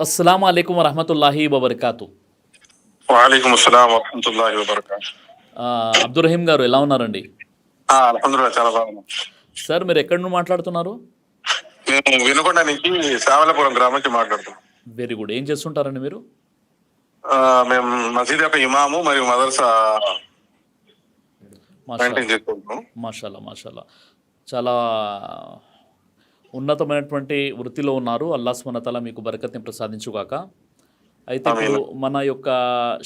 అస్సలం అయికం వరహమతుల్లాహి వబర్కాతు. వాలేకుమ్ అస్సలాం వరహమతుల్లాహి వబరకాతు. ఆ, అబ్దుల్ రహీం గారు ఎలా ఉన్నారండి? చాలా బాగున్నాం. సార్ మీరు ఎక్కడి నుండి మాట్లాడుతున్నారు? మేము వినుకొండ నుంచి శ్రావణపురం గ్రామం నుంచి మాట్లాడుతున్నాం. Very good. ఏం చేస్తుంటారండి మీరు? మేము మసీద్ యొక్క ఇమాము మరియు మదర్సా మాషాల్లా మాషాల్లా చాలా ఉన్నతమైనటువంటి వృత్తిలో ఉన్నారు. అల్లా స్మనతల మీకు బరకత్ని ప్రసాదించుగాక. అయితే ఇప్పుడు మన యొక్క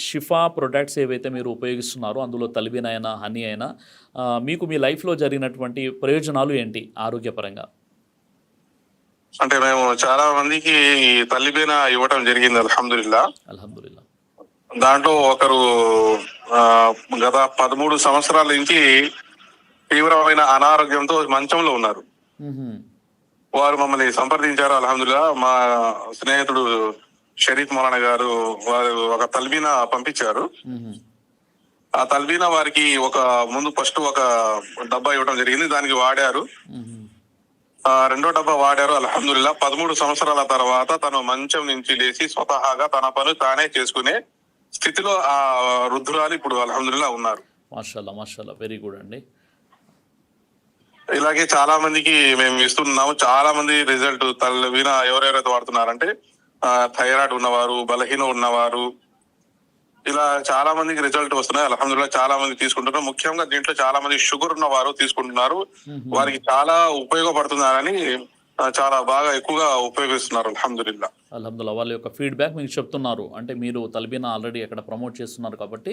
షిఫా ప్రొడక్ట్స్ ఏవైతే మీరు ఉపయోగిస్తున్నారో అందులో తల్విన్ అయినా హనీ అయినా మీకు మీ లైఫ్లో జరిగినటువంటి ప్రయోజనాలు ఏంటి ఆరోగ్యపరంగా? అంటే మేము చాలా మందికి ఈ తల్లిపైన ఇవ్వటం జరిగింది అల్హమ్దుల్లా అల్హమ్దుల్లా దాంట్లో ఒకరు గత పదమూడు సంవత్సరాల నుంచి తీవ్రమైన అనారోగ్యంతో మంచంలో ఉన్నారు. వారు మమ్మల్ని సంప్రదించారు అలహదుల్లా మా స్నేహితుడు షరీఫ్ మౌలానా గారు వారు ఒక తల్బీనా పంపించారు. ఆ తల్బీనా వారికి ఒక ముందు ఫస్ట్ ఒక డబ్బా ఇవ్వడం జరిగింది దానికి వాడారు. ఆ రెండో డబ్బా వాడారు అల్హమ్దుల్లా పదమూడు సంవత్సరాల తర్వాత తను మంచం నుంచి లేచి స్వతహాగా తన పని తానే చేసుకునే స్థితిలో ఆ వృద్ధురాలు ఇప్పుడు అల్హమ్దుల్లా ఉన్నారు. మాషాల్లా మాషాల్లా. వెరీ గుడ్ అండి. ఇలాగే చాలా మందికి మేము ఇస్తున్నాము. చాలా మంది రిజల్ట్ తల్లిన ఎవరెవరైతే వాడుతున్నారంటే ఆ, థైరాయిడ్ ఉన్నవారు బలహీన ఉన్నవారు ఇలా చాలా మందికి రిజల్ట్ వస్తున్నాయి. అల్హమ్దుల్లా చాలా మంది తీసుకుంటున్నారు. ముఖ్యంగా దీంట్లో చాలా మంది షుగర్ ఉన్న వారు తీసుకుంటున్నారు వారికి చాలా ఉపయోగపడుతున్నారని చాలా బాగా ఎక్కువగా ఉపయోగిస్తున్నారు. అల్హమ్దుల్లా అల్హమ్దుల్లా వాళ్ళ యొక్క ఫీడ్బ్యాక్ మీకు చెప్తున్నారు. అంటే మీరు తలబీనా ఆల్రెడీ అక్కడ ప్రమోట్ చేస్తున్నారు కాబట్టి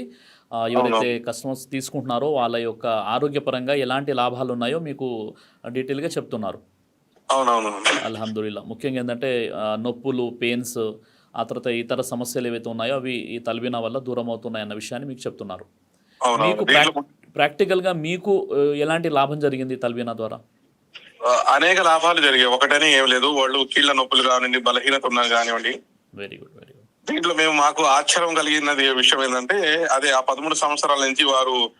ఎవరైతే కస్టమర్స్ తీసుకుంటున్నారో వాళ్ళ యొక్క ఆరోగ్యపరంగా ఎలాంటి లాభాలు ఉన్నాయో మీకు డీటెయిల్గా చెప్తున్నారు. అవునవును అల్హమ్దుల్లా ముఖ్యంగా ఏంటంటే నొప్పులు పెయిన్స్ ఆ తర్వాత ఇతర సమస్యలు ఏవైతే ఉన్నాయో అవి ఈ తలబీనా వల్ల దూరం అవుతున్నాయి అన్న విషయాన్ని మీకు చెప్తున్నారు. మీకు ప్రాక్టికల్గా మీకు ఎలాంటి లాభం జరిగింది తలబీనా ద్వారా? అనేక లాభాలు జరిగాయి. ఒకటని ఏం లేదు. వాళ్ళు కీళ్ళ నొప్పులు కానివ్వండి బలహీనత ఉన్నా కానివ్వండి. వెరీ గుడ్ వెరీ గుడ్ దీంట్లో మేము మాకు ఆశ్చర్యం కలిగినది విషయం ఏంటంటే అదే ఆ పదమూడు సంవత్సరాల నుంచి వారు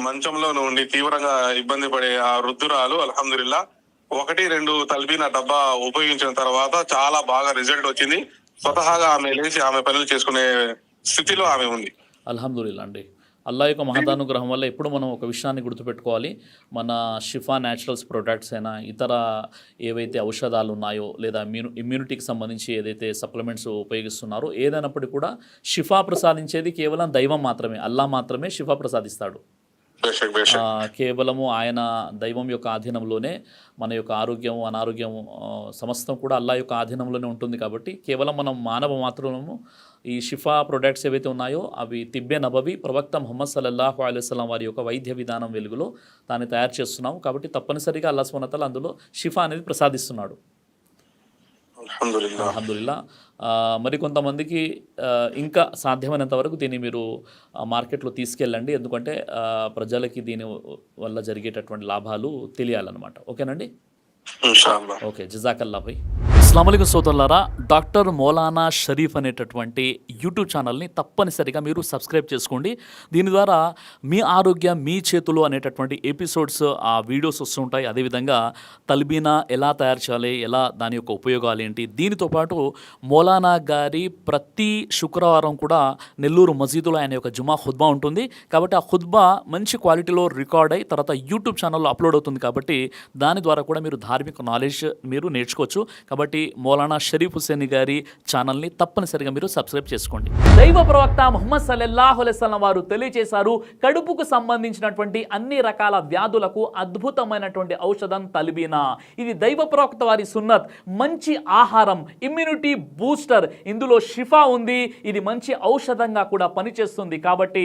మంచంలో నుండి తీవ్రంగా ఇబ్బంది పడే ఆ వృద్ధురాలు అల్హమ్దుల్లా ఒకటి రెండు తల్బీన డబ్బా ఉపయోగించిన తర్వాత చాలా బాగా రిజల్ట్ వచ్చింది. స్వతహాగా ఆమె లేచి ఆమె పనులు చేసుకునే స్థితిలో ఆమె ఉంది. అల్హమ్దుల్లా అండి. అల్లా యొక్క మహదానుగ్రహం వల్ల ఎప్పుడు మనం ఒక విషయాన్ని గుర్తుపెట్టుకోవాలి. మన షిఫా న్యాచురల్స్ ప్రొడక్ట్స్ అయినా ఇతర ఏవైతే ఔషధాలు ఉన్నాయో లేదా ఇమ్యూనిటీకి సంబంధించి ఏదైతే సప్లిమెంట్స్ ఉపయోగిస్తున్నారో ఏదైనప్పటికీ కూడా షిఫా ప్రసాదించేది కేవలం దైవం మాత్రమే అల్లా మాత్రమే షిఫా ప్రసాదిస్తాడు. కేవలము ఆయన దైవం యొక్క ఆధీనంలోనే మన యొక్క ఆరోగ్యం అనారోగ్యం సమస్తం కూడా అల్లా యొక్క ఆధీనంలోనే ఉంటుంది కాబట్టి కేవలం మనం మానవ మాత్రము ఈ షిఫా ప్రొడక్ట్స్ ఏవైతే ఉన్నాయో అవి తిబ్బే నబవి ప్రవక్త ముహమ్మద్ సల్లల్లాహు అలైస్లాం వారి యొక్క వైద్య విధానం వెలుగులో దాన్ని తయారు చేస్తున్నాము కాబట్టి తప్పనిసరిగా అల్లా స్వనతలు అందులో షిఫా అనేది ప్రసాదిస్తున్నాడు. అల్హమ్దుల్లా అల్హమ్దుల్లా ఆ, మరి కొంతమందికి ఆ, ఇంకా సాధ్యమైనంత వరకు దీన్ని మీరు మార్కెట్లో తీసుకెళ్ళండి. ఎందుకంటే ప్రజలకి దీని వల్ల జరిగేటటువంటి లాభాలు తెలియాలన్నమాట. ఓకేనండి? ఓకే జజాకల్లా భాయ్ అస్సలం సోదరులారా డాక్టర్ మౌలానా షరీఫ్ అనేటటువంటి యూట్యూబ్ ఛానల్ని తప్పనిసరిగా మీరు సబ్స్క్రైబ్ చేసుకోండి. దీని ద్వారా మీ ఆరోగ్యం మీ చేతులు అనేటటువంటి ఎపిసోడ్స్ ఆ వీడియోస్ వస్తుంటాయి అదేవిధంగా తల్బీనా ఎలా తయారు చేయాలి ఎలా దాని యొక్క ఉపయోగాలు ఏంటి దీనితో పాటు మౌలానా గారి ప్రతి శుక్రవారం కూడా నెల్లూరు మసీదులో ఆయన యొక్క జుమా ఖుద్బా ఉంటుంది. కాబట్టి ఆ ఖుద్బా మంచి క్వాలిటీలో రికార్డ్ అయి తర్వాత యూట్యూబ్ ఛానల్లో అప్లోడ్ అవుతుంది కాబట్టి దాని ద్వారా కూడా మీరు ధార్మిక నాలెడ్జ్ మీరు నేర్చుకోవచ్చు. కాబట్టి మౌలానా షరీఫ్ హుసేన్ గారి ఛానల్ని తప్పనిసరిగా మీరు సబ్స్క్రైబ్ చేసుకోండి. దైవ ప్రవక్త ముహమ్మద్ సల్లల్లాహు వారు తెలియజేశారు కడుపుకు సంబంధించినటువంటి అన్ని రకాల వ్యాధులకు అద్భుతమైనటువంటి ఔషధం తలిబీనా. ఇది దైవ ప్రవక్త వారి సున్నత్ మంచి ఆహారం ఇమ్యూనిటీ బూస్టర్ ఇందులో షిఫా ఉంది ఇది మంచి ఔషధంగా కూడా పనిచేస్తుంది కాబట్టి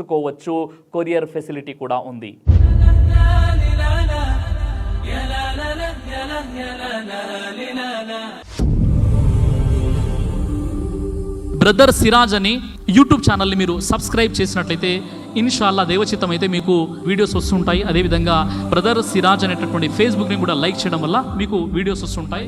చేసుకోవచ్చు కొరియర్ ఫెసిలిటీ కూడా ఉంది. బ్రదర్ సిరాజ్ అని యూట్యూబ్ ఛానల్ని మీరు సబ్స్క్రైబ్ చేసినట్లయితే ఇన్షాల్లా దేవచిత్తం అయితే మీకు వీడియోస్ వస్తుంటాయి. అదేవిధంగా బ్రదర్ సిరాజ్ అనేటటువంటి ఫేస్బుక్ని కూడా లైక్ చేయడం వల్ల మీకు వీడియోస్ వస్తుంటాయి.